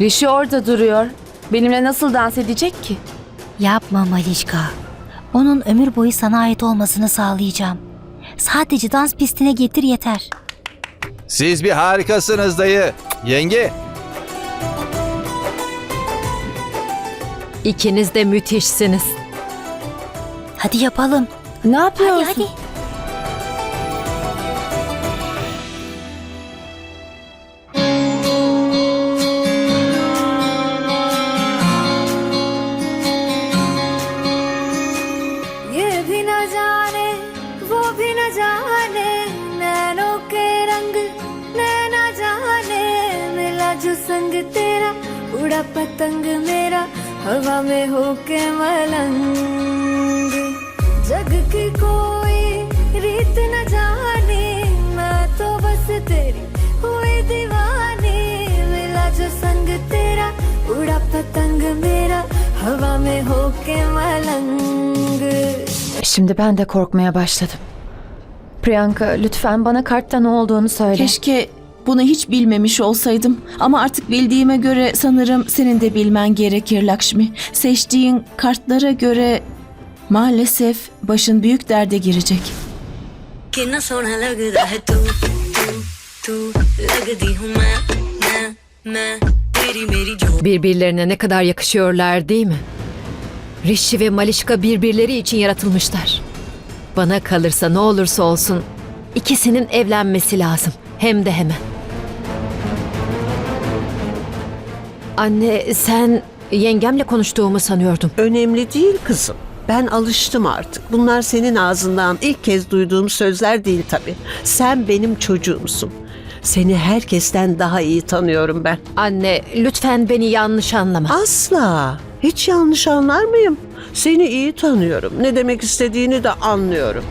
Rishi orada duruyor. Benimle nasıl dans edecek ki? Yapma Malişka. Onun ömür boyu sana ait olmasını sağlayacağım. Sadece dans pistine getir yeter. Siz bir harikasınız dayı. Yenge. İkiniz de müthişsiniz. Hadi yapalım. Ne yapıyorsun? Hadi hadi. पतंग मेरा हवा में होके मलंग जग की कोई रीत न जाने मैं तो बस तेरी हुई दीवानी मिला जो संग तेरा उड़ा पतंग मेरा हवा में होके मलंग Şimdi ben de korkmaya başladım. Priyanka lütfen bana kartta ne olduğunu söyle. Keşke bunu hiç bilmemiş olsaydım ama artık bildiğime göre sanırım senin de bilmen gerekir Lakşmi. Seçtiğin kartlara göre maalesef başın büyük derde girecek. Birbirlerine ne kadar yakışıyorlar değil mi? Rishi ve Malişka birbirleri için yaratılmışlar. Bana kalırsa ne olursa olsun ikisinin evlenmesi lazım. Hem de hemen. Anne sen yengemle konuştuğumu sanıyordum. Önemli değil kızım. Ben alıştım artık. Bunlar senin ağzından ilk kez duyduğum sözler değil tabii. Sen benim çocuğumsun. Seni herkesten daha iyi tanıyorum ben. Anne lütfen beni yanlış anlama. Asla. Hiç yanlış anlar mıyım? Seni iyi tanıyorum. Ne demek istediğini de anlıyorum.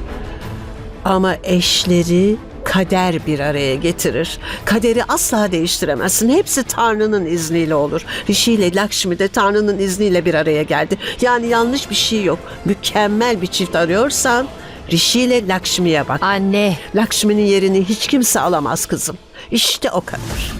Ama eşleri kader bir araya getirir. Kaderi asla değiştiremezsin. Hepsi Tanrı'nın izniyle olur. Rishi ile Lakshmi de Tanrı'nın izniyle bir araya geldi. Yani yanlış bir şey yok. Mükemmel bir çift arıyorsan Rishi ile Lakshmi'ye bak. Anne Lakshmi'nin yerini hiç kimse alamaz kızım. İşte o kadar.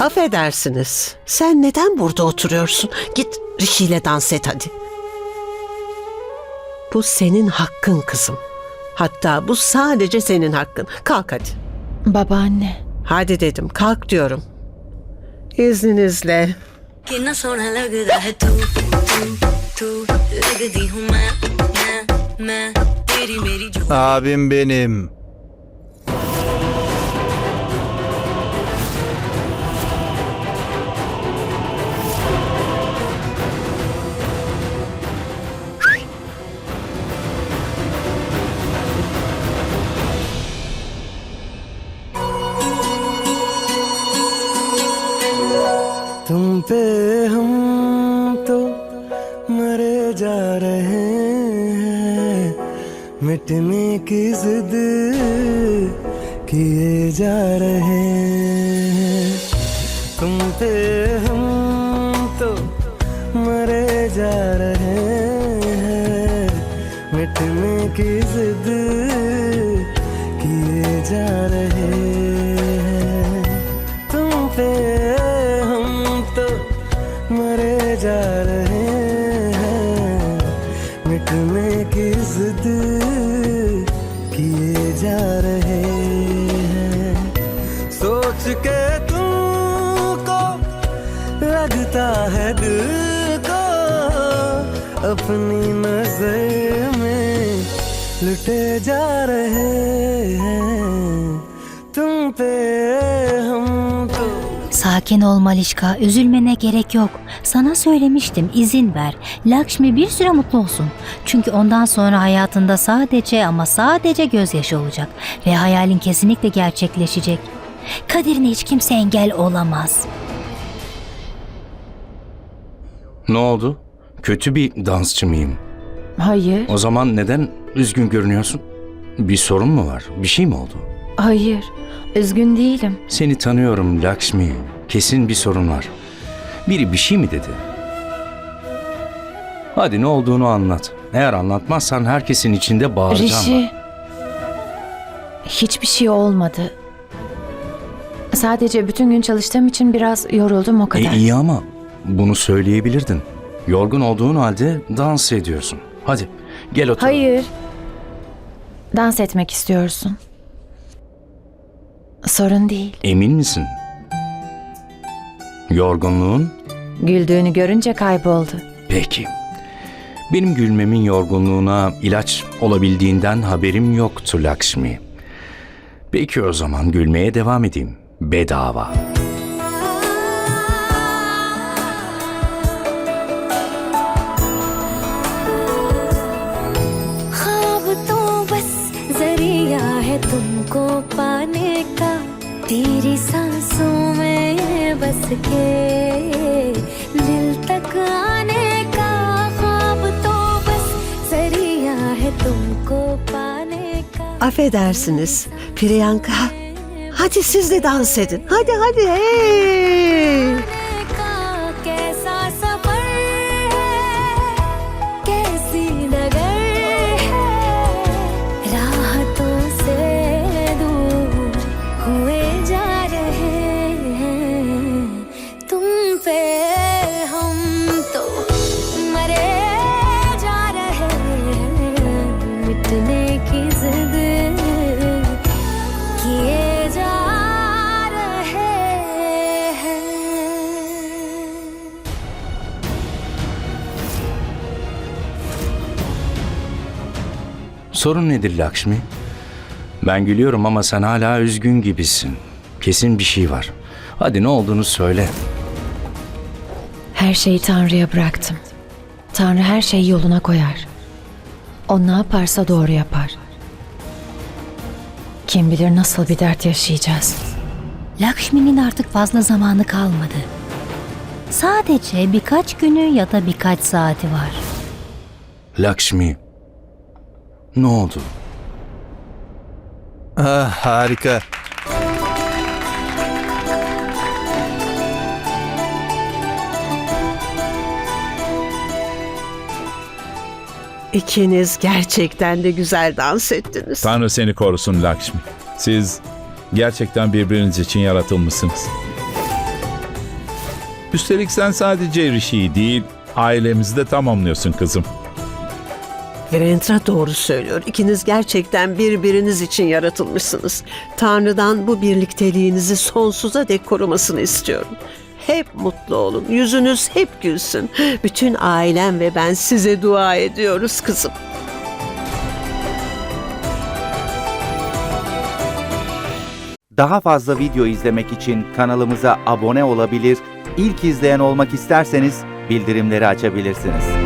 Affedersiniz. Sen neden burada oturuyorsun? Git Rishi ile dans et hadi. Bu senin hakkın kızım. Hatta bu sadece senin hakkın. Kalk hadi. Babaanne. Hadi dedim kalk diyorum. İzninizle. Abim benim. तुम पे हम तो मरे जा रहे हैं। मिटने की जिद किए जा रहे हैं। तुम पे हम तो मरे जा रहे हैं। मिटने की जिद किए जा रहे हैं। तुम पे मरे जा रहे हैं। मिटने की जिद किए जा रहे हैं। सोच के तुमको लगता है दिल को अपनी नज़र में लुटे जा रहे हैं। तुम पे हम Sakin ol Malişka. Üzülmene gerek yok. Sana söylemiştim. izin ver. Lakshmi bir süre mutlu olsun. Çünkü ondan sonra hayatında sadece ama sadece gözyaşı olacak. Ve hayalin kesinlikle gerçekleşecek. Kaderine hiç kimse engel olamaz. Ne oldu? Kötü bir dansçı mıyım? Hayır. O zaman neden üzgün görünüyorsun? Bir sorun mu var? Bir şey mi oldu? Hayır. Üzgün değilim. Seni tanıyorum Lakshmi. Kesin bir sorun var. Biri bir şey mi dedi? Hadi ne olduğunu anlat. Eğer anlatmazsan herkesin içinde bağıracağım. Rishi. Hiçbir şey olmadı. Sadece bütün gün çalıştığım için biraz yoruldum o kadar. E, iyi ama bunu söyleyebilirdin. Yorgun olduğun halde dans ediyorsun. Hadi gel otur. Hayır. Dans etmek istiyorsun. Sorun değil. Emin misin? Yorgunluğun? Güldüğünü görünce kayboldu. Peki. Benim gülmemin yorgunluğuna ilaç olabildiğinden haberim yoktu Lakshmi. Peki o zaman gülmeye devam edeyim. Bedava. ख्वाब तो बस जरिया है तुमको पाने का तेरी सांसों में बस के दिल तक आने का ख्वाब तो बस जरिया है तुमको पाने का Affedersiniz Priyanka. Hadi siz de dans edin. Hadi hadi hey. Sorun nedir Lakshmi? Ben gülüyorum ama sen hala üzgün gibisin. Kesin bir şey var. Hadi ne olduğunu söyle. Her şeyi Tanrı'ya bıraktım. Tanrı her şeyi yoluna koyar. O ne yaparsa doğru yapar. Kim bilir nasıl bir dert yaşayacağız. Lakshmi'nin artık fazla zamanı kalmadı. Sadece birkaç günü ya da birkaç saati var. Lakshmi. Ne oldu? Ah, harika. İkiniz gerçekten de güzel dans ettiniz. Tanrı seni korusun Lakshmi. Siz gerçekten birbiriniz için yaratılmışsınız. Üstelik sen sadece Rishi'yi değil, ailemizi de tamamlıyorsun kızım. Virendra doğru söylüyor. İkiniz gerçekten birbiriniz için yaratılmışsınız. Tanrı'dan bu birlikteliğinizi sonsuza dek korumasını istiyorum. Hep mutlu olun. Yüzünüz hep gülsün. Bütün ailem ve ben size dua ediyoruz kızım. Daha fazla video izlemek için kanalımıza abone olabilir, ilk izleyen olmak isterseniz bildirimleri açabilirsiniz.